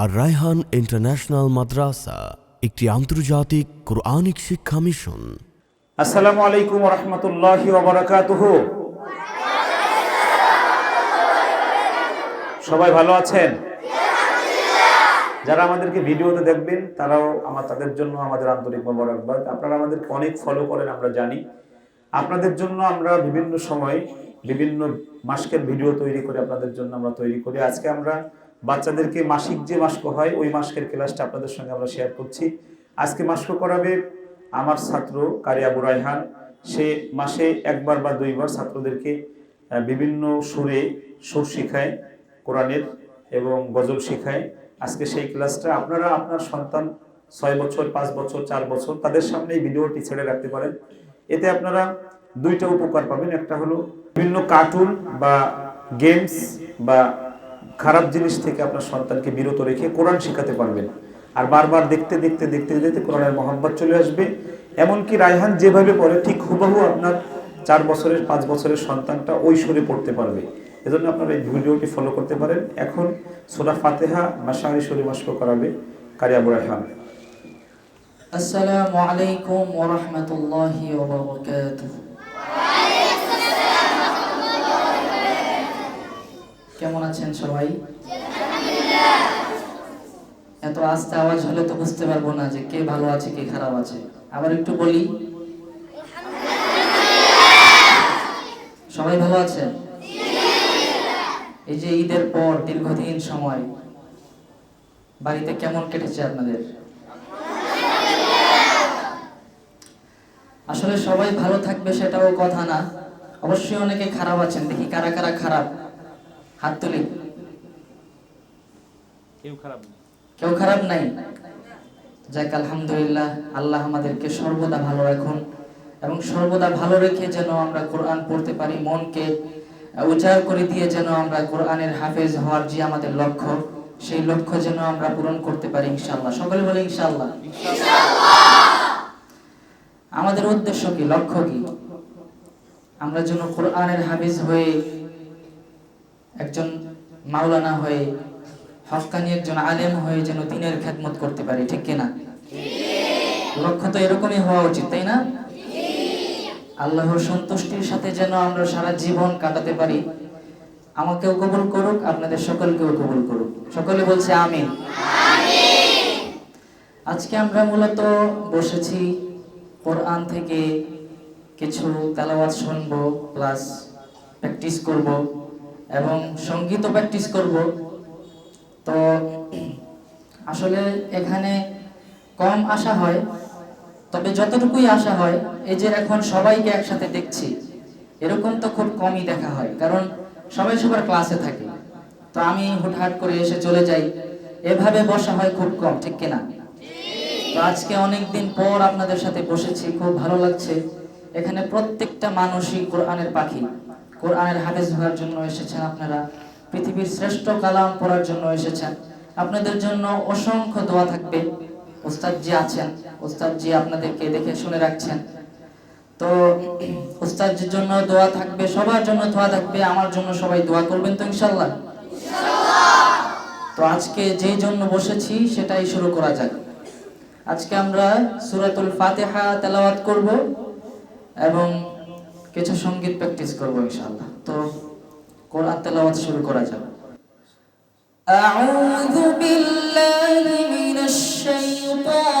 আর Raihan international মাদ্রাসা, একটি আন্তর্জাতিক Quranic শিক্ষা মিশন। আসসালামু আলাইকুম রহমতুল্লাহি সবাই ভালো আছেন? যারা আমাদেরকে ভিডিওতে দেখবেন, তারাও আমার তাদের জন্য আমাদের আন্তরিক মোবারকবাদ। আপনারা আমাদেরকে অনেক ফলো করেন, আমরা জানি। আপনাদের জন্য আমরা বিভিন্ন সময় বিভিন্ন মাসকের ভিডিও তৈরি করে আপনাদের জন্য আমরা তৈরি করি। আজকে আমরা বাচ্চাদেরকে মাসিক যে মাস্ক হয়, ওই মাসকের ক্লাসটা আপনাদের সঙ্গে আমরা শেয়ার করছি। আজকে মাস্ক করাবে আমার ছাত্র কারি আবু রায়হান। সে মাসে একবার বা দুইবার ছাত্রদেরকে বিভিন্ন সুরে সুর শিখায়, কোরআনের এবং গজল শিখায়। আজকে সেই ক্লাসটা আপনারা আপনার সন্তান ছয় বছর, পাঁচ বছর, চার বছর, তাদের সামনে এই ভিডিওটি ছেড়ে রাখতে পারেন। এতে আপনারা দুইটা উপকার পাবেন। একটা হলো বিভিন্ন কার্টুন বা গেমস বা খারাপ জিনিস থেকে আপনার সন্তানকে বিরত রেখে কোরআন শেখাতে পারবেন। আর বারবার দেখতে দেখতে দেখতে দেখতে কোরআনের মহাব্বত চলে আসবে। এমনকি রায়হান যেভাবে পড়ে, ঠিক হুবাহু আপনার চার বছরের, পাঁচ বছরের সন্তানটা ওই সুরে পড়তে পারবে। এজন্য আপনারা এই ভিডিওটি ফলো করতে পারেন। এখন সোরা ফাতেহা মাসাহারি শরী মাস্ক করাবে কারিয়াবু রায়হান। আসসালামু আলাইকুম ওয়া কেমন আছেন সবাই? এত আস্তে আওয়াজ হলে তো বুঝতে পারব না যে কে ভালো আছে, কে খারাপ আছে। আবার একটু বলি। সবাই ভালো আছেন? এই যে ঈদের পর দীর্ঘদিন সময়, বাড়িতে কেমন কেটেছে আপনাদের? আসলে সবাই ভালো থাকবে সেটাও কথা না। অবশ্যই অনেকে খারাপ আছেন। দেখি কারা কারা খারাপ। হাত তুলি। কেউ খারাপ কেউ খারাপ নাই? যাক আলহামদুলিল্লাহ আল্লাহ আমাদেরকে সর্বদা ভালো রাখুন এবং সর্বদা ভালো রেখে যেন আমরা কোরআন পড়তে পারি মনকে উজাড় করে দিয়ে যেন আমরা কোরআনের হাফেজ হওয়ার যে আমাদের লক্ষ্য সেই লক্ষ্য যেন আমরা পূরণ করতে পারি ইনশাল্লাহ সকলে বলে ইনশাআল্লাহ। আমাদের উদ্দেশ্য কি? লক্ষ্য কি? আমরা যেন কোরআনের হাফিজ হয়ে একজন মাওলানা হয়ে হকানি একজন আলেম হয়ে যেন দিনের খেদমত করতে পারি, ঠিক কিনা লক্ষ্য তো এরকমই হওয়া উচিত, তাই না? আল্লাহর সন্তুষ্টির সাথে যেন আমরা সারা জীবন কাটাতে পারি। আমাকেও কবুল করুক, আপনাদের সকলকেও কবুল করুক। সকলে বলছে আমিন। আজকে আমরা মূলত বসেছি কোরআন থেকে কিছু তেলাওয়াত শুনব, প্লাস প্র্যাকটিস করব। এবং সঙ্গীতও প্র্যাকটিস করব। তো আসলে এখানে কম আসা হয়, তবে যতটুকুই আসা হয়, এই যে এখন সবাইকে একসাথে দেখছি, এরকম তো খুব কমই দেখা হয়, কারণ সবাই সবার ক্লাসে থাকে। তো আমি হুটহাট করে এসে চলে যাই, এভাবে বসা হয় খুব কম, ঠিক কিনা? তো আজকে অনেক দিন পর আপনাদের সাথে বসেছি, খুব ভালো লাগছে। এখানে প্রত্যেকটা মানুষই কোরআনের পাখি। কোরআনের হাফেজ হওয়ার জন্য এসেছেন আপনারা। পৃথিবীর শ্রেষ্ঠ কালাম পড়ার জন্য এসেছেন। আপনাদের জন্য অসংখ্য দোয়া থাকবে। ওস্তাদ জি আছেন। ওস্তাদ জি আপনাদেরকে দেখে শুনে রাখছেন। তো ওস্তাদের জন্য দোয়া থাকবে, সবার জন্য দোয়া থাকবে। আমার জন্য সবাই দোয়া করবেন তো ইনশাল্লাহ তো আজকে যেই জন্য বসেছি সেটাই শুরু করা যাক। আজকে আমরা সুরাতুল ফাতেহা তেলাওয়াত করব এবং কিছু সঙ্গীত প্র্যাকটিস করব ইনশাআল্লাহ তো কোরআন তেলাওয়াত শুরু করা যাক أعوذ بالله من الشيطان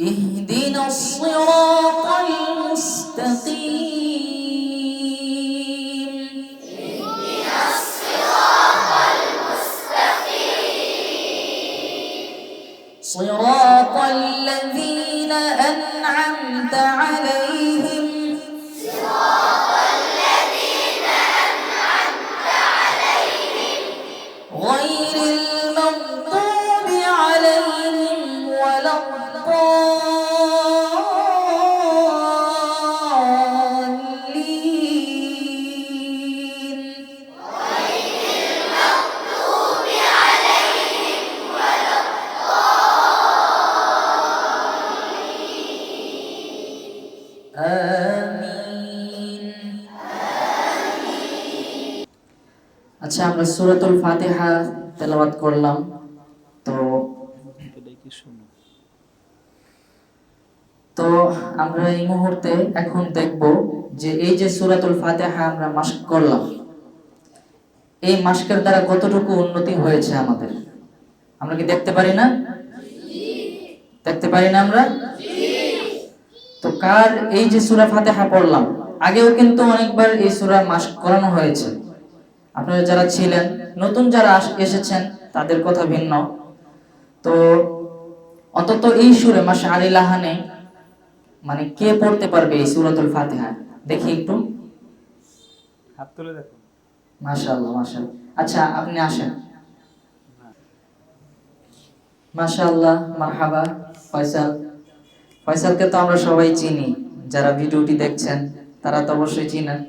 اهدنا الصراط المستقيم. صراط الذين أنعمت عليهم আমরা সূরাতুল ফাতিহা তেলাওয়াত করলাম। তো তো আমরা এই মুহূর্তে এখন দেখব যে এই যে সূরাতুল ফাতিহা আমরা মাস্ক করলাম, এই মাস্কের দ্বারা কতটুকু উন্নতি হয়েছে আমাদের? আমরা কি দেখতে পারি না? দেখতে পারি না আমরা? তো কার এই যে সূরা ফাতিহা পড়লাম, আগেও কিন্তু অনেকবার এই সূরা মাস্ক করানো হয়েছে। আপনারা যারা ছিলেন নতুন যারা এসেছেন তাদের কথা ভিন্ন। তো অন্তত এই সুরে মাসে আলী লাহানে মানে কে পড়তে পারবে এই সূরাতুল ফাতিহা? দেখি একটু। হাত তুলে দেখুন মাশাআল্লাহ মাশাআল্লাহ। আচ্ছা আপনি আসেন। মাশাআল্লাহ মারহাবা ফয়সাল। ফয়সালকে তো আমরা সবাই চিনি। যারা ভিডিওটি দেখছেন তারা তো অবশ্যই চিনেন।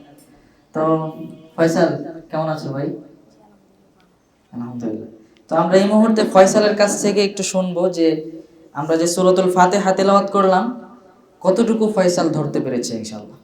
তো ফয়সাল কেমন আছো ভাই? আলহামদুলিল্লাহ। তো আমরা এই মুহূর্তে ফয়সালের কাছ থেকে একটু শুনব যে আমরা যে সুরতুল ফাতে হাতে লওয়াত করলাম, কতটুকু ফয়সাল ধরতে পেরেছে ইনশাআল্লাহ?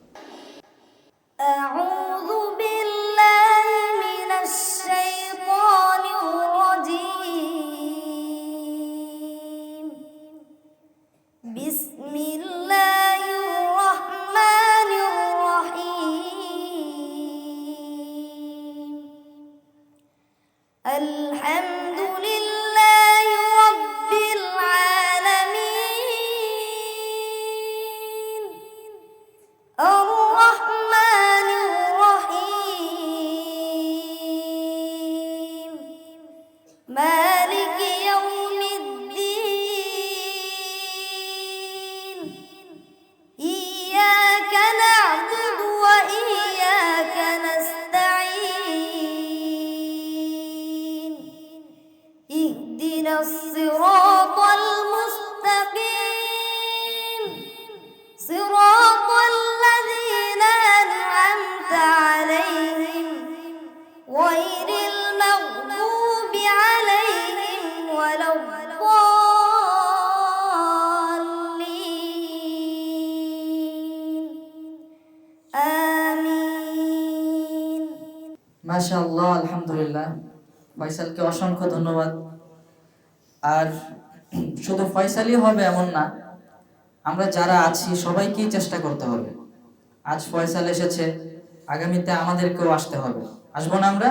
غير المغضوب عليهم ولا الضالين آمين মাশাআল্লাহ আলহামদুলিল্লাহ ফয়সালকে অসংখ্য ধন্যবাদ আর শুধু ফয়সালই হবে এমন না আমরা যারা আছি সবাইকেই চেষ্টা করতে হবে আজ ফয়সাল এসেছে আগামীতে আমাদেরকেও আসতে হবে আসব না আমরা?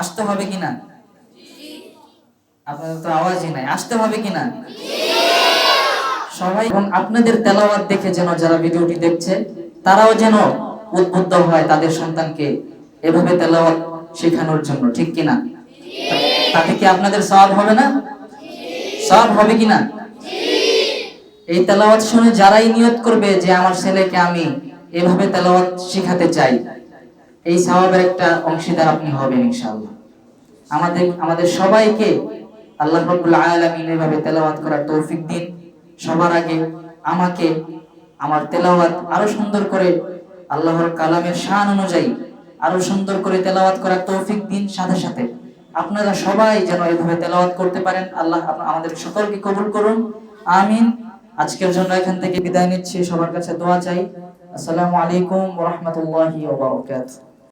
আসতে হবে কিনা আপনাদের তো আওয়াজই নাই। আসতে হবে কিনা সবাই এবং আপনাদের তেলাওয়াত দেখে যেন যারা ভিডিওটি দেখছে, তারাও যেন উদ্বুদ্ধ হয় তাদের সন্তানকে এভাবে তেলাওয়াত শেখানোর জন্য। ঠিক কিনা তাতে কি আপনাদের সওয়াব হবে না? সওয়াব হবে কিনা এই তেলাওয়াত শুনে যারাই নিয়ত করবে যে আমার ছেলেকে আমি এভাবে তেলাওয়াত শেখাতে চাই এই সওয়াবের একটা অংশীদার আপনি হবেন ইনশাআল্লাহ। আমাদের আমাদের সবাইকে আল্লাহ রাব্বুল আলামিন এভাবে তেলাওয়াত করার তৌফিক দিন। সবার আগে আমাকে, আমার তেলাওয়াত আরও সুন্দর করে আল্লাহর কালামের শান অনুযায়ী আরও সুন্দর করে তেলাওয়াত করার তৌফিক দিন। সাথে সাথে আপনারা সবাই যেন এভাবে তেলাওয়াত করতে পারেন। আল্লাহ আমাদের সকলকে কবুল করুন। আমিন। আজকের জন্য এখান থেকে বিদায় নিচ্ছি। সবার কাছে দোয়া চাই। আসসালামু আলাইকুম রহমতুল্লাহি ওবরাকাত